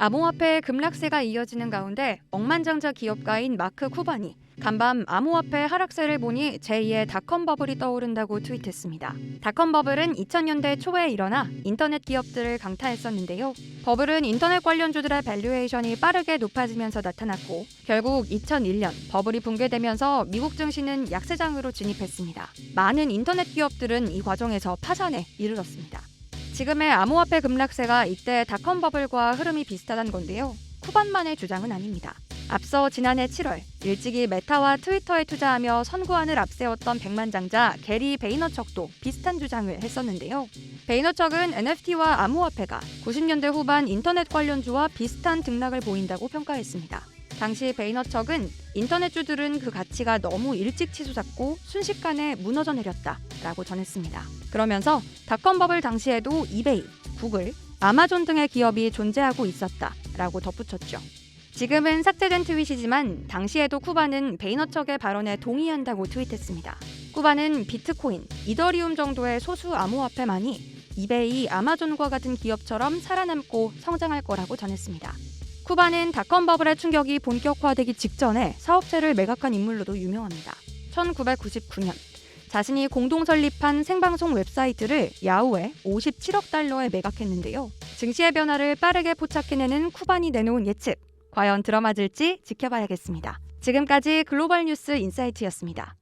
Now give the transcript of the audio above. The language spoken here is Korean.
암호화폐 급락세가 이어지는 가운데 억만장자 기업가인 마크 쿠바니 간밤 암호화폐 하락세를 보니 제2의 닷컴 버블이 떠오른다고 트윗했습니다. 닷컴 버블은 2000년대 초에 일어나 인터넷 기업들을 강타했었는데요. 버블은 인터넷 관련주들의 밸류에이션이 빠르게 높아지면서 나타났고 결국 2001년 버블이 붕괴되면서 미국 증시는 약세장으로 진입했습니다. 많은 인터넷 기업들은 이 과정에서 파산에 이르렀습니다. 지금의 암호화폐 급락세가 이때 닷컴 버블과 흐름이 비슷하다는 건데요. 쿠반만의 주장은 아닙니다. 앞서 지난해 7월 일찍이 메타와 트위터에 투자하며 선구안을 앞세웠던 백만장자 게리 베이너척도 비슷한 주장을 했었는데요. 베이너척은 NFT와 암호화폐가 90년대 후반 인터넷 관련주와 비슷한 등락을 보인다고 평가했습니다. 당시 베이너척은 인터넷주들은 그 가치가 너무 일찍 치솟았고 순식간에 무너져 내렸다라고 전했습니다. 그러면서 닷컴 버블 당시에도 이베이, 구글, 아마존 등의 기업이 존재하고 있었다라고 덧붙였죠. 지금은 삭제된 트윗이지만 당시에도 쿠바는 베이너척의 발언에 동의한다고 트윗했습니다. 쿠바는 비트코인, 이더리움 정도의 소수 암호화폐만이 이베이, 아마존과 같은 기업처럼 살아남고 성장할 거라고 전했습니다. 쿠바는 닷컴 버블의 충격이 본격화되기 직전에 사업체를 매각한 인물로도 유명합니다. 1999년 자신이 공동 설립한 생방송 웹사이트를 야후에 57억 달러에 매각했는데요. 증시의 변화를 빠르게 포착해내는 쿠반이 내놓은 예측. 과연 들어맞을지 지켜봐야겠습니다. 지금까지 글로벌 뉴스 인사이트였습니다.